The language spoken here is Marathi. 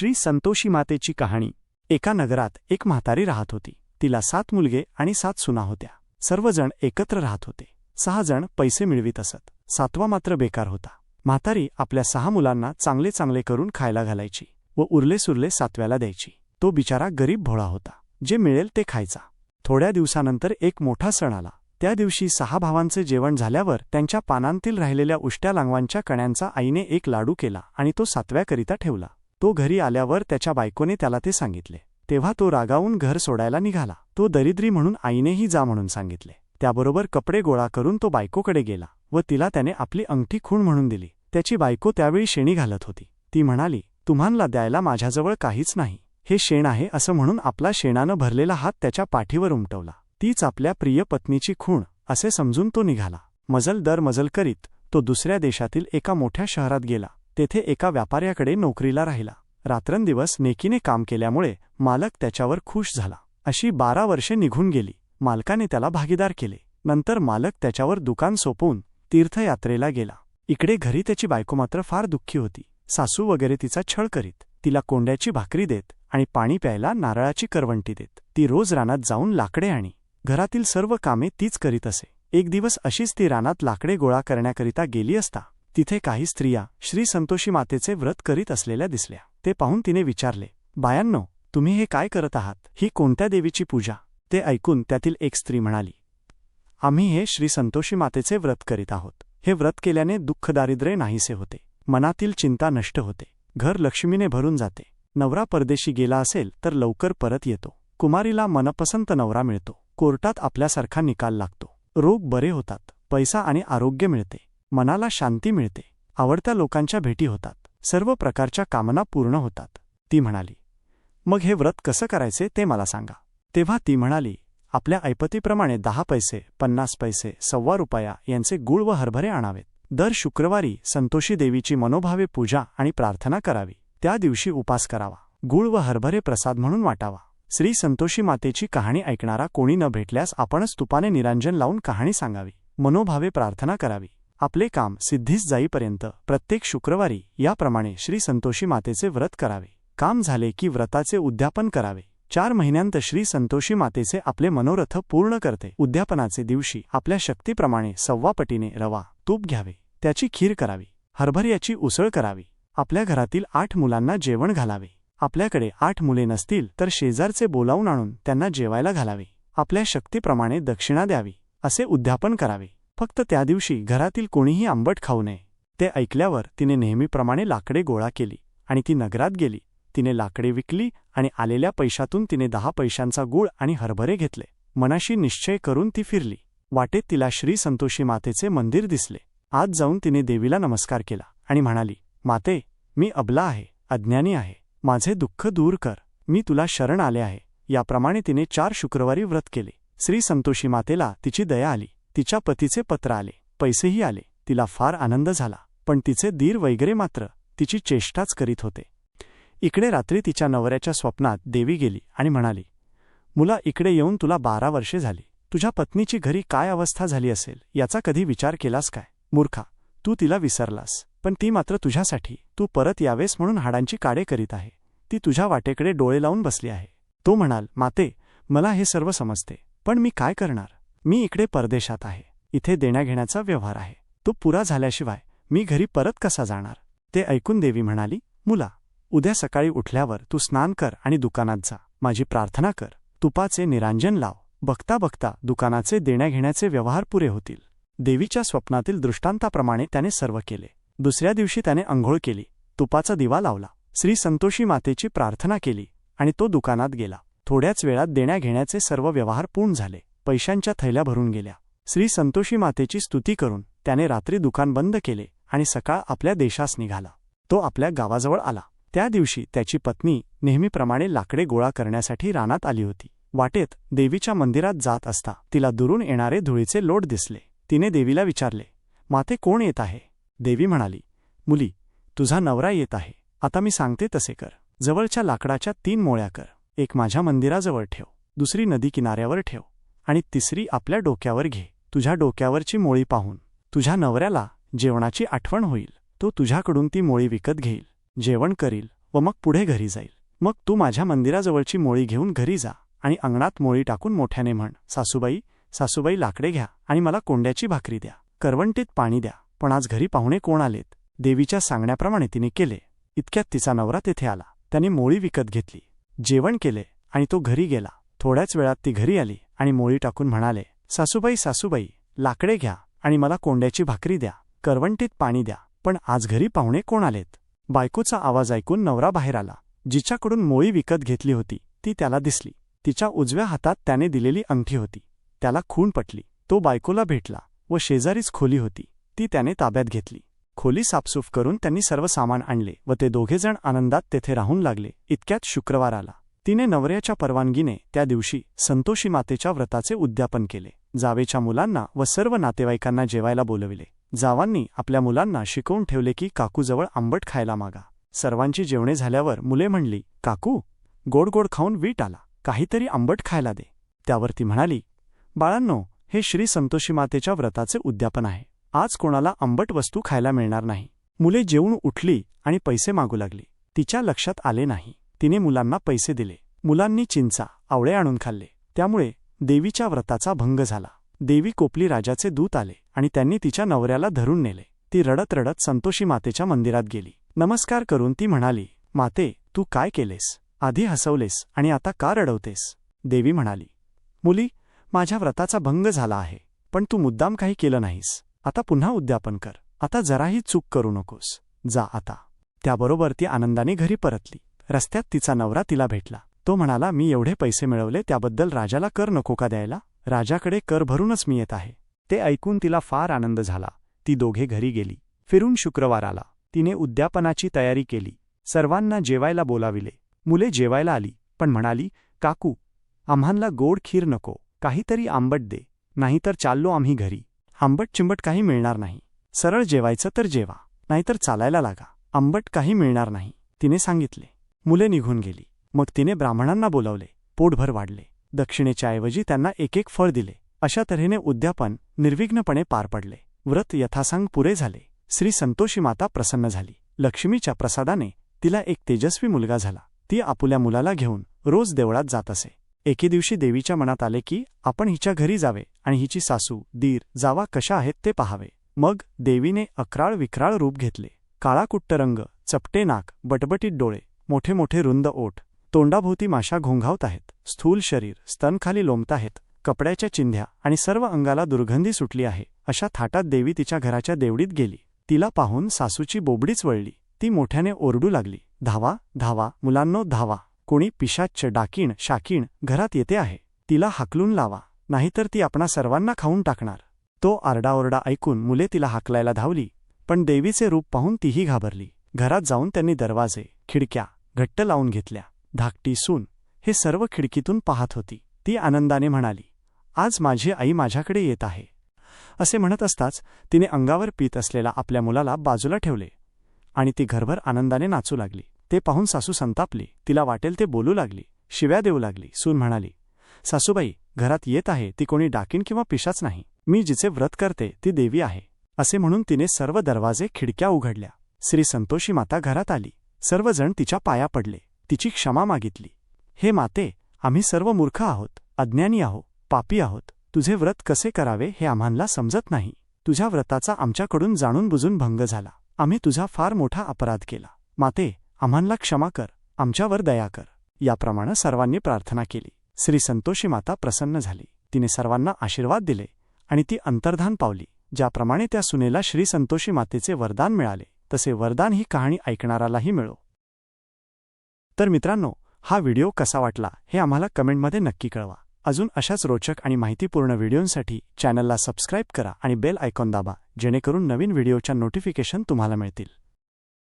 श्री संतोषी मातेची कहाणी. एका नगरात एक म्हातारी राहत होती. तिला सात मुलगे आणि सात सुना होत्या. सर्वजण एकत्र राहत होते. सहा जण पैसे मिळवीत असत. सातवा मात्र बेकार होता. म्हातारी आपल्या सहा मुलांना चांगले चांगले करून खायला घालायची व उरले सुरले सातव्याला द्यायची. तो बिचारा गरीब भोळा होता. जे मिळेल ते खायचा. थोड्या दिवसानंतर एक मोठा सण आला. त्या दिवशी सहा भावांचे जेवण झाल्यावर त्यांच्या पानांतील राहिलेल्या उष्ट्या लांगवांच्या कण्यांचा आईने एक लाडू केला आणि तो सातव्याकरिता ठेवला. तो घरी आल्यावर त्याच्या बायकोने त्याला ते सांगितले. तेव्हा तो रागावून घर सोडायला निघाला. तो दरिद्री म्हणून आईनेही जा म्हणून सांगितले. त्याबरोबर कपडे गोळा करून तो बायकोकडे गेला व तिला त्याने आपली अंगठी खूण म्हणून दिली. त्याची बायको त्यावेळी शेणी घालत होती. ती म्हणाली तुम्हांला द्यायला माझ्याजवळ काहीच नाही. हे शेण आहे असं म्हणून आपला शेणानं भरलेला हात त्याच्या पाठीवर उमटवला. तीच आपल्या प्रिय पत्नीची खूण असे समजून तो निघाला. मजल दर मजल करीत तो दुसऱ्या देशातील एका मोठ्या शहरात गेला. तेथे एका व्यापाऱ्याकडे नोकरीला राहिला. रात्रंदिवस नेकीने काम केल्यामुळे मालक त्याच्यावर खुश झाला. अशी बारा वर्षे निघून गेली. मालकाने त्याला भागीदार केले. नंतर मालक त्याच्यावर दुकान सोपवून तीर्थयात्रेला गेला. इकडे घरी त्याची बायको मात्र फार दुःखी होती. सासू वगैरे तिचा छळ करीत तिला कोंड्याची भाकरी देत आणि पाणी प्यायला नारळाची करवंटी देत. ती रोज रानात जाऊन लाकडे आणि घरातील सर्व कामे तीच करीत असे. एक दिवस अशीच ती रानात लाकडे गोळा करण्याकरिता गेली असता तिथे काही स्त्रिया श्री संतोषी मातेचे व्रत करीत असलेल्या दिसल्या. ते पाहून तिने विचारले बायांनो तुम्ही हे काय करत आहात? ही कोणत्या देवीची पूजा? ते ऐकून त्यातील एक स्त्री म्हणाली आम्ही हे श्री संतोषी मातेचे व्रत करीत आहोत. हे व्रत केल्याने दुःख दारिद्र्य नाहीसे होते. मनातील चिंता नष्ट होते. घर लक्ष्मीने भरून जाते. नवरा परदेशी गेला असेल तर लवकर परत येतो. कुमारीला मनपसंत नवरा मिळतो. कोर्टात आपल्यासारखा निकाल लागतो. रोग बरे होतात. पैसा आणि आरोग्य मिळते. मनाला शांती मिळते. आवडत्या लोकांच्या भेटी होतात. सर्व प्रकारच्या कामना पूर्ण होतात. ती म्हणाली मग हे व्रत कसं करायचे ते मला सांगा. तेव्हा ती म्हणाली आपल्या ऐपतीप्रमाणे दहा पैसे पन्नास पैसे सव्वा रुपया यांचे गुळ व हरभरे आणावेत. दर शुक्रवारी संतोषी देवीची मनोभावे पूजा आणि प्रार्थना करावी. त्या दिवशी उपास करावा. गुळ व हरभरे प्रसाद म्हणून वाटावा. श्री संतोषी मातेची कहाणी ऐकणारा कोणी न भेटल्यास आपणच तुपाने निरांजन लावून कहाणी सांगावी. मनोभावे प्रार्थना करावी. आपले काम सिद्धीस जाईपर्यंत प्रत्येक शुक्रवारी याप्रमाणे श्री संतोषी मातेचे व्रत करावे. काम झाले की व्रताचे उद्यापन करावे. चार महिन्यांत श्री संतोषी मातेचे आपले मनोरथ पूर्ण करते. उद्यापनाचे दिवशी आपल्या शक्तीप्रमाणे सव्वापटीने रवा तूप घ्यावे. त्याची खीर करावी. हरभऱ्याची उसळ करावी. आपल्या घरातील आठ मुलांना जेवण घालावे. आपल्याकडे आठ मुले नसतील तर शेजारचे बोलावून आणून त्यांना जेवायला घालावे. आपल्या शक्तीप्रमाणे दक्षिणा द्यावी. असे उद्यापन करावे. फक्त त्या दिवशी घरातील कोणीही आंबट खाऊ नये. ते ऐकल्यावर तिने नेहमीप्रमाणे लाकडे गोळा केली आणि ती नगरात गेली. तिने लाकडे विकली आणि आलेल्या पैशातून तिने दहा पैशांचा गुळ आणि हरभरे घेतले. मनाशी निश्चय करून ती फिरली. वाटेत तिला श्री संतोषी मातेचे मंदिर दिसले. आज जाऊन तिने देवीला नमस्कार केला आणि म्हणाली माते मी अबला आहे अज्ञानी आहे. माझे दुःख दूर कर. मी तुला शरण आले आहे. याप्रमाणे तिने चार शुक्रवारी व्रत केले. श्री संतोषी मातेला तिची दया आली. तिच्या पतीचे पत्र आले. पैसेही आले. तिला फार आनंद झाला. पण तिचे दीर वगैरे मात्र तिची चेष्टाच करीत होते. इकडे रात्री तिच्या नवऱ्याच्या स्वप्नात देवी गेली आणि म्हणाली मुला इकडे येऊन तुला बारा वर्षे झाली. तुझ्या पत्नीची घरी काय अवस्था झाली असेल? याचा कधी विचार केलास काय? मूर्खा तू तिला विसरलास. पण ती मात्र तुझ्यासाठी. तू परत यावेस म्हणून हाडांची काडे करीत आहे. ती तुझ्या वाटेकडे डोळे लावून बसली आहे. तो म्हणाल माते मला हे सर्व समजते. पण मी काय करणार? मी इकडे परदेशात आहे. इथे देण्याघेण्याचा व्यवहार आहे. तो पुरा झाल्याशिवाय मी घरी परत कसा जाणार? ते ऐकून देवी म्हणाली मुला उद्या सकाळी उठल्यावर तू स्नान कर आणि दुकानात जा. माझी प्रार्थना कर. तुपाचे निरांजन लाव. बघता बघता दुकानाचे देण्याघेण्याचे व्यवहार पुरे होतील. देवीच्या स्वप्नातील दृष्टांताप्रमाणे त्याने सर्व केले. दुसऱ्या दिवशी त्याने अंघोळ केली. तुपाचा दिवा लावला. श्री संतोषी मातेची प्रार्थना केली आणि तो दुकानात गेला. थोड्याच वेळात देण्याघेण्याचे सर्व व्यवहार पूर्ण झाले. पैशांच्या थैल्या भरून गेल्या. श्री संतोषी मातेची स्तुती करून त्याने रात्री दुकान बंद केले आणि सकाळ आपल्या देशास निघाला. तो आपल्या गावाजवळ आला. त्या दिवशी त्याची पत्नी नेहमीप्रमाणे लाकडे गोळा करण्यासाठी रानात आली होती. वाटेत देवीच्या मंदिरात जात असता तिला दुरून येणारे धुळीचे लोट दिसले. तिने देवीला विचारले माते कोण येत आहे? देवी म्हणाली मुली तुझा नवरा येत आहे. आता मी सांगते तसे कर. जवळच्या लाकडाच्या तीन मोळ्या कर. एक माझ्या मंदिराजवळ ठेव. दुसरी नदी किनाऱ्यावर ठेव. आणि तिसरी आपल्या डोक्यावर घे. तुझ्या डोक्यावरची मोळी पाहून. तुझ्या नवऱ्याला जेवणाची आठवण होईल. तो तुझ्याकडून ती मोळी विकत घेईल. जेवण करील व मग पुढे घरी जाईल. मग तू माझ्या मंदिराजवळची मोळी घेऊन घरी जा आणि अंगणात मोळी टाकून मोठ्याने म्हण सासूबाई सासूबाई लाकडे घ्या आणि मला कोंड्याची भाकरी द्या. करवंटीत पाणी द्या. पण आज घरी पाहुणे कोण आलेत? देवीच्या सांगण्याप्रमाणे तिने केले. इतक्यात तिचा नवरा तेथे आला. त्याने मोळी विकत घेतली. जेवण केले आणि तो घरी गेला. थोड्याच वेळात ती घरी आली आणि मोळी टाकून म्हणाले सासूबाई सासूबाई लाकडे घ्या आणि मला कोंड्याची भाकरी द्या करवंटीत पाणी द्या पण आज घरी पाहुणे कोण आलेत? बायकोचा आवाज ऐकून नवरा बाहेर आला. जिच्याकडून मोळी विकत घेतली होती ती त्याला दिसली. तिच्या उजव्या हातात त्याने दिलेली अंगठी होती. त्याला खून पटली. तो बायकोला भेटला व शेजारीच खोली होती. ती त्याने ताब्यात घेतली. खोली साफसूफ करून त्यांनी सर्व सामान आणले व ते दोघेजण आनंदात तेथे राहून लागले. इतक्यात शुक्रवार आला. तिने नवऱ्याच्या परवानगीने त्या दिवशी संतोषी मातेच्या व्रताचे उद्यापन केले. जावेच्या मुलांना व सर्व नातेवाईकांना जेवायला बोलविले. जावांनी आपल्या मुलांना शिकवून ठेवले की काकूजवळ आंबट खायला मागा. सर्वांची जेवणे झाल्यावर मुले म्हणली काकू गोड गोड खाऊन वीट आला. काहीतरी आंबट खायला दे. त्यावर ती म्हणाली बाळांनो हे श्री संतोषी मातेच्या व्रताचे उद्यापन आहे. आज कोणाला आंबट वस्तू खायला मिळणार नाही. मुले जेवून उठली आणि पैसे मागू लागली. तिच्या लक्षात आले नाही. तिने मुलांना पैसे दिले. मुलांनी चिंचा आवळे आणून खाल्ले. त्यामुळे देवीच्या व्रताचा भंग झाला. देवी कोपली राजाचे दूत आले आणि त्यांनी तिच्या नवऱ्याला धरून नेले. ती रडत रडत संतोषी मातेच्या मंदिरात गेली. नमस्कार करून ती म्हणाली माते तू काय केलेस? आधी हसवलेस आणि आता का रडवतेस? देवी म्हणाली मुली माझ्या व्रताचा भंग झाला आहे पण तू मुद्दाम काही केलं नाहीस. आता पुन्हा उद्यापन कर. आता जराही चूक करू नकोस. जा आता. त्याबरोबर ती आनंदाने घरी परतली. रस्त्यात तिचा नवरा तिला भेटला. तो म्हणाला मी एवढे पैसे मिळवले त्याबद्दल राजाला कर नको का द्यायला? राजाकडे कर भरूनच मी येत आहे. ते ऐकून तिला फार आनंद झाला. ती दोघे घरी गेली. फिरून शुक्रवार आला. तिने उद्यापनाची तयारी केली. सर्वांना जेवायला बोलाविले. मुले जेवायला आली पण म्हणाली काकू आम्हांला गोड खीर नको. काहीतरी आंबट दे. नाहीतर चाललो आम्ही घरी. आंबट चिंबट काही मिळणार नाही. सरळ जेवायचं तर जेवा. नाहीतर चालायला लागा. आंबट काही मिळणार नाही. तिने सांगितले. मुले निघून गेली. मग तिने ब्राह्मणांना बोलावले. पोटभर वाढले. दक्षिणेच्या ऐवजी त्यांना एक एक फळ दिले. अशा तऱ्हेने उद्यापन निर्विघ्नपणे पार पडले. व्रत यथासांग पुरे झाले. श्री संतोषी माता प्रसन्न झाली. लक्ष्मीच्या प्रसादाने तिला एक तेजस्वी मुलगा झाला. ती आपुल्या मुलाला घेऊन रोज देवळात जात असे. एके दिवशी देवीच्या मनात आले की आपण हिच्या घरी जावे आणि हिची सासू दीर जावा कशा आहेत ते पहावे. मग देवीने अक्राळ विक्राळ रूप घेतले. काळाकुट्ट रंग चपटे नाक बटबटीत डोळे मोठे मोठे रुंद ओठ तोंडाभोवती माशा घोंघावत आहेत स्थूल शरीर स्तनखाली लोंबताहेत कपड्याच्या चिंध्या आणि सर्व अंगाला दुर्गंधी सुटली आहे अशा थाटात देवी तिच्या घराच्या देवडीत गेली. तिला पाहून सासूची बोबडीच वळली ती मोठ्याने ओरडू लागली धावा धावा मुलांनो धावा कोणी पिशाच्च डाकीण शाकीण घरात येते आहे तिला हाकलून लावा नाहीतर ती आपणा सर्वांना खाऊन टाकणार. तो आरडाओरडा ऐकून मुले तिला हाकलायला धावली पण देवीचे रूप पाहून तीही घाबरली. घरात जाऊन त्यांनी दरवाजे खिडक्या घट्ट लावून घेतल्या. धाकटी सून हे सर्व खिडकीतून पाहत होती. ती आनंदाने म्हणाली आज माझी आई माझ्याकडे येत आहे. असे म्हणत असताच तिने अंगावर पीत असलेला आपल्या मुलाला बाजूला ठेवले आणि ती घरभर आनंदाने नाचू लागली. ते पाहून सासू संतापली. तिला वाटेल ते बोलू लागली. शिव्या देऊ लागली. सून म्हणाली सासूबाई घरात येत आहे. ती कोणी डाकीन किंवा पिशाच नाही. मी जिचे व्रत करते ती देवी आहे. असे म्हणून तिने सर्व दरवाजे खिडक्या उघडल्या. श्री संतोषी माता घरात आली. सर्वजण तिच्या पाया पडले. तिची क्षमा मागितली. हे माते आम्ही सर्व मूर्ख आहोत. अज्ञानी आहो. पापी आहोत. तुझे व्रत कसे करावे हे आम्हाला समजत नाही. तुझ्या व्रताचा आमच्याकडून जाणून बुजून भंग झाला. आम्ही तुझा फार मोठा अपराध केला. माते आम्हाला क्षमा कर. आमच्यावर दया कर. याप्रमाणे सर्वांनी प्रार्थना केली. श्री संतोषी माता प्रसन्न झाली. तिने सर्वांना आशीर्वाद दिले आणि ती अंतर्धान पावली. ज्याप्रमाणे त्या सुनेला श्री संतोषी मातेचे वरदान मिळाले. तसे वरदान ही कहाणी ऐकणारालाही मिळो. तर मित्रांनो हा व्हिडिओ कसा वाटला हे आम्हाला कमेंटमध्ये नक्की कळवा. अजून अशाच रोचक आणि माहितीपूर्ण व्हिडिओंसाठी चॅनलला सबस्क्राईब करा आणि बेल आयकॉन दाबा जेणेकरून नवीन व्हिडिओच्या नोटिफिकेशन तुम्हाला मिळतील.